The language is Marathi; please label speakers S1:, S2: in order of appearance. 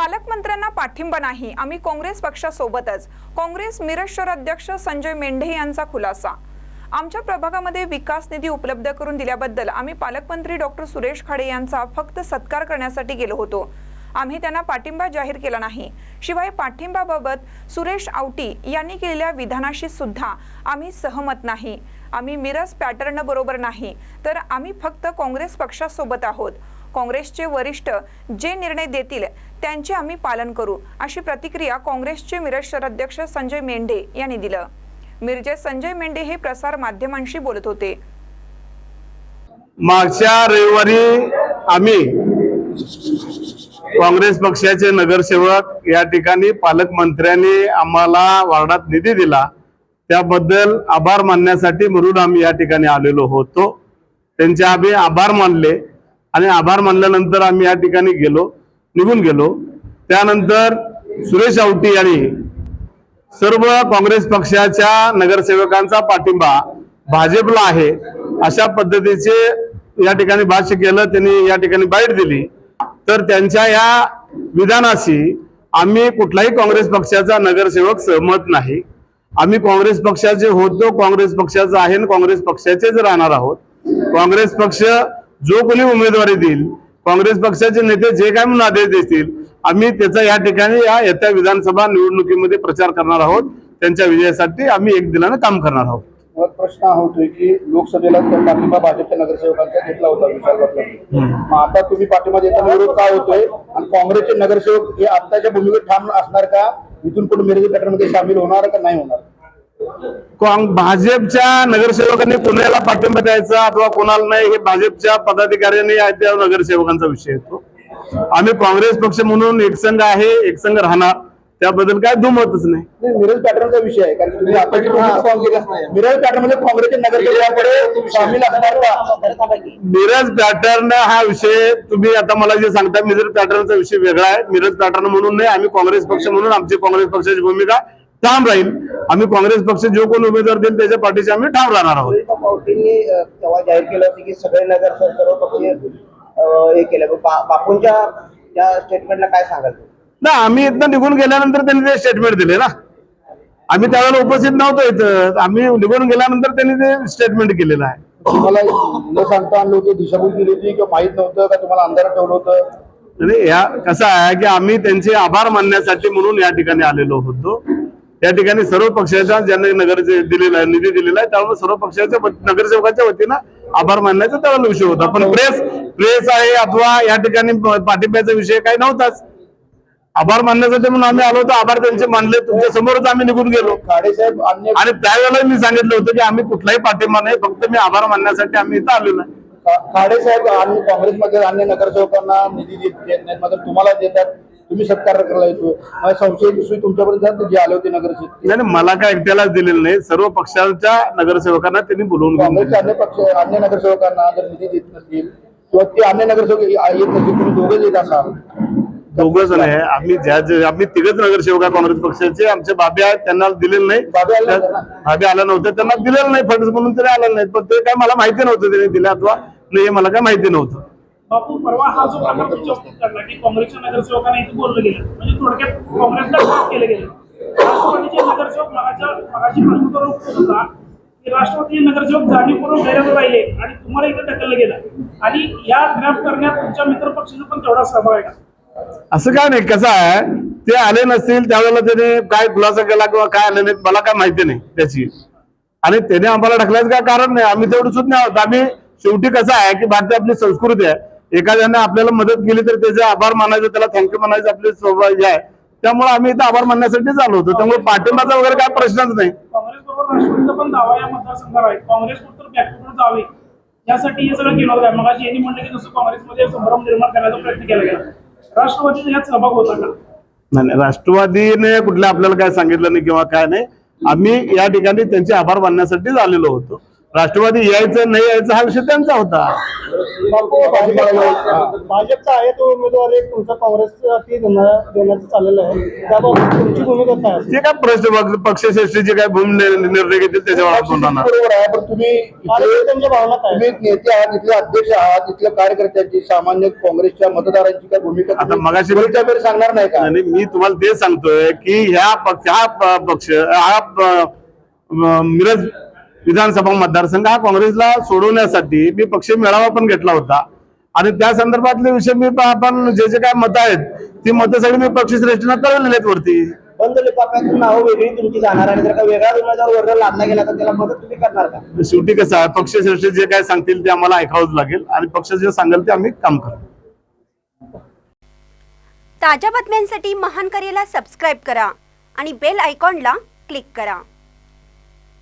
S1: पालकमंत्र्यांना पाठिंबा नाही. आम्ही काँग्रेस पक्षासोबतच. काँग्रेस मिरज शहर अध्यक्ष संजय मेंढे यांचा खुलासा. आमच्या प्रभागामध्ये विकास निधी उपलब्ध करून दिल्याबद्दल आम्ही पालकमंत्री डॉक्टर सुरेश खाडे यांचा फक्त सत्कार करण्यासाठी गेलो होतो. आम्ही त्यांना पाठिंबा जाहीर केला नाही. शिवाय पाठिंबाबाबत सुरेश आवटी यांनी केलेल्या विधानाशी सुद्धा आम्ही सहमत नाही. आम्ही मिरज पॅटर्न बरोबर नाही. तर आम्ही फक्त काँग्रेस पक्षासोबत आहोत. काँग्रेसचे वरिष्ठ जे निर्णय देतील त्यांचे आम्ही पालन करू अशी प्रतिक्रिया काँग्रेसचे मिरज शहराध्यक्ष संजय मेंढे यांनी दिलं. मिरजेत संजय मेंढे हे प्रसार माध्यमांशी बोलत होते.
S2: मागच्या रविवारी आम्ही काँग्रेस पक्षाचे नगरसेवक या ठिकाणी पालकमंत्र्यांनी आम्हाला वार्डात निधी दिला. त्याबद्दल आभार मानण्यासाठी म्हणून आम्ही या ठिकाणी आलेलो होतो. त्यांचे आम्ही आभार मानले. आणि आभार मानल्यानंतर आम्ही या ठिकाणी गेलो निघून गेलो. त्यानंतर सुरेश आवटी यांनी सर्व काँग्रेस पक्षाच्या नगरसेवकांचा पाठिंबा भाजपला आहे. अशा पद्धतीचे या ठिकाणी भाष्य केलं त्यांनी या ठिकाणी बाईट दिली. तर त्यांच्या या विधानाशी आम्ही कुठलाही काँग्रेस पक्षाचा नगरसेवक सहमत नाही. आम्ही काँग्रेस पक्षाचे होतो काँग्रेस पक्षाचा आहे आणि काँग्रेस पक्षाचेच राहणार आहोत. काँग्रेस पक्ष जो कोणी उमेदवारी देईल काँग्रेस पक्षाचे नेते जे काय म्हणून आदेश देतील आम्ही त्याचा या ठिकाणी या येत्या विधानसभा निवडणुकीमध्ये प्रचार करणार आहोत. त्यांच्या विजयासाठी आम्ही एक दिलानं काम करणार आहोत.
S3: प्रश्न हा होतोय की लोकसभेला तर पाठिंबा भाजपच्या नगरसेवकांचा घेतला होता विशाल आता तुम्ही पाठिंबा देताना विरोध का होतोय? आणि काँग्रेसचे नगरसेवक हे आत्ताच्या भूमिकेत ठाम असणार का? इथून पुढे मिरजी पॅटर्नमध्ये सामील होणार का? नाही होणार.
S2: भाजपच्या नगरसेवकांनी पुण्याला पाठिंबा द्यायचा अथवा कोणाला नाही हे भाजपच्या पदाधिकाऱ्यांनी त्या नगरसेवकांचा विषय येतो. आम्ही काँग्रेस पक्ष म्हणून एकसंघ आहे एकसंघ राहणार. त्याबद्दल काय दुमतच नाही.
S3: नाही, मिरज पॅटर्नचा विषय आहे कारण मिरज पॅटर्नमध्ये काँग्रेसचे नगरसेवकांकडे सामील असणार का?
S2: मिरज पॅटर्न हा विषय तुम्ही आता मला जे सांगता मिरज पॅटर्नचा विषय वेगळा आहे. मिरज पॅटर्न म्हणून नाही आम्ही काँग्रेस पक्ष म्हणून आमची काँग्रेस पक्षाची भूमिका ठाम राहील. आम्ही काँग्रेस पक्ष जो कोण उमेदवार देईल त्याच्या पाठीशी आम्ही ठाम राहणार आहोत.
S4: पावटींनी तेव्हा जाहीर केलं होतं की सगळे नगर सर्व पक्षीय अ, हे केलं. पण बा- बापूंच्या त्या स्टेटमेंटला काय सांगाल तुम्ही?
S2: ना आम्ही इथनं निघून गेल्यानंतर त्यांनी ते स्टेटमेंट दिले ना. आम्ही त्यावेळेला उपस्थित नव्हतो इथं. आम्ही निघून गेल्यानंतर त्यांनी ते स्टेटमेंट केलेलं आहे.
S3: तुम्हाला न सांगता आणलं होतं दिशाभूल केली होती किंवा माहीत नव्हतं का तुम्हाला अंधारात ठेवलं होतं?
S2: आणि या कसं आहे की आम्ही त्यांचे आभार मानण्यासाठी म्हणून या ठिकाणी आलेलो होतो. या ठिकाणी सर्व पक्षाच्या ज्यांनी नगर दिलेला आहे निधी दिलेला आहे त्यामुळे सर्व पक्षाच्या नगरसेवकांच्या वतीनं आभार मानण्याचा त्यावेळेला विषय होता. पण प्रेस प्रेस आहे अथवा या ठिकाणी पाठिंब्याचा विषय काही नव्हताच. आभार मानण्यासाठी म्हणून आम्ही आलो होतो आभार त्यांचे मानले तुमच्या समोरच आम्ही निघून गेलो.
S3: साहेब
S2: आणि त्यावेळेला मी सांगितलं होतं की आम्ही कुठलाही पाठिंबा नाही फक्त मी आभार मानण्यासाठी आम्ही इथं आलेलो आहे.
S3: साहेब आणि काँग्रेसमध्ये अन्य नगरसेवकांना निधी देत देत नाहीत मात्र तुम्हाला देतात? तुम्ही सत्कार करायला येतो. मग संशय विषयी तुमच्यापर्यंत जात जे आले होते नगरसेवक.
S2: नाही नाही, मला काय एकट्यालाच दिलेलं नाही. सर्व पक्षांच्या नगरसेवकांना त्यांनी बोलवून घेऊन
S3: काँग्रेसचे अन्य पक्ष अन्य नगरसेवकांना जर निधी देत नसतील किंवा ते अन्य नगरसेवक येत नसतील तुम्ही दोघे येत असाल.
S2: दोघं जण आहे. आम्ही ज्या आम्ही तिघच नगरसेवक आहे काँग्रेस पक्षाचे. आमचे बाबे आहेत त्यांना दिलेलं नाही.
S3: बाबे आले नव्हते ना?
S2: बाबे आला नव्हते त्यांना दिलेलं नाही. फंड म्हणून तरी आलेलं नाही. पण ते काय मला माहिती नव्हतं त्यांनी दिले अथवा नाही हे मला काय माहिती नव्हतं.
S5: बापू परवा हा जो प्रकार तुमच्या घडला की काँग्रेसच्या नगरसेवकांना इथे बोललं गेलं म्हणजे थोडक्यात काँग्रेसला ठाप केलं गेलं. राष्ट्रवादीचे नगरसेवक मगाच्या मगाशी प्रश्न करून होत होता की राष्ट्रवादी नगरसेवक जाणीवपूर्वक गैरहजर राहिले आणि तुम्हाला इथे ढकललं गेलं. आणि या ग्रॅप करण्यात तुमच्या मित्रपक्षाचा पण तेवढा सहभाग आहे का?
S2: असं काय नाही कसं आहे ते आले नसतील त्यावेळेला त्याने काय खुलासा केला किंवा काय आले नाही मला काय माहिती नाही त्याची. आणि त्याने आम्हाला ढकलायचं काय कारण नाही आम्ही तेवढं सुद्धा आहोत. आम्ही शेवटी कसं आहे की भारतीय आपली संस्कृती आहे एखाद्याने आपल्याला मदत केली तर त्याचे आभार मानायचं त्याला थँक्यू म्हणायचं आपली स्वभाव आहे. त्यामुळे आम्ही इथं आभार मानण्यासाठी आलो होतो. त्यामुळे पाठिंबाचा वगैरे काय प्रश्नच नाही.
S5: यासाठी हे सगळं केलं होतं. मगाशी यांनी म्हणलं की जसं काँग्रेसमध्ये संभ्रम निर्माण करण्याचा प्रयत्न केला गेला. राष्ट्रवादीचा यात सहभाग होता का?
S2: नाही नाही, राष्ट्रवादीने कुठल्या आपल्याला काय सांगितलं नाही किंवा काय नाही. आम्ही या ठिकाणी त्यांचे आभार मानण्यासाठीच आलेलो होतो. राष्ट्रवादी यायचं नाही यायचं हा विषय त्यांचा होता.
S6: भाजपचा आहे तो उमेदवार एक तुमचा काँग्रेससाठी देणार देण्याचं चाललेलं आहे. त्याबाबत तुमची भूमिका काय
S2: जे काय प्रश्न पक्षश्रेष्ठीचे काय भूमी निर्णय घेतील त्याच्यावर आपण राहणार
S3: बरोबर आहे पण तुम्ही
S6: कार्यकर्त्यांच्या भावना काय?
S3: तुम्ही एक नेते आहात इथले अध्यक्ष आहात इथल्या कार्यकर्त्यांची सामान्य काँग्रेसच्या मतदारांची काय भूमिका
S2: आता
S3: तुम्ही
S2: मगाशी-
S3: सांगणार नाही का?
S2: आणि मी तुम्हाला ते सांगतोय की ह्या पक्ष हा पक्ष हा मिरज विधानसभा मतदारसंघ हा काँग्रेसला सोडवण्यासाठी मी पक्ष मेळावा पण घेतला होता. आणि त्या संदर्भातले विषय मी आपण जे जे काय मतं आहेत ती मतं सगळी मी पक्षश्रेष्ठींना कळवलेली आहेत वरती.
S4: बंद लिफाफ्यातून नावं वेगळी तुमची जाणार आणि जर का वेगळा उमेदवार वरला लादला गेला तर त्याला मदत तुम्ही करणार का?
S2: शेवटी कसं आहे पक्षश्रेष्ठी जे काय सांगतील ते आम्हाला ऐकावंच लागेल आणि पक्ष जे सांगेल ते आम्ही काम करू.
S7: ताज्या बातम्यांसाठी महान करेला सबस्क्राईब करा आणि बेल आयकॉनला क्लिक करा.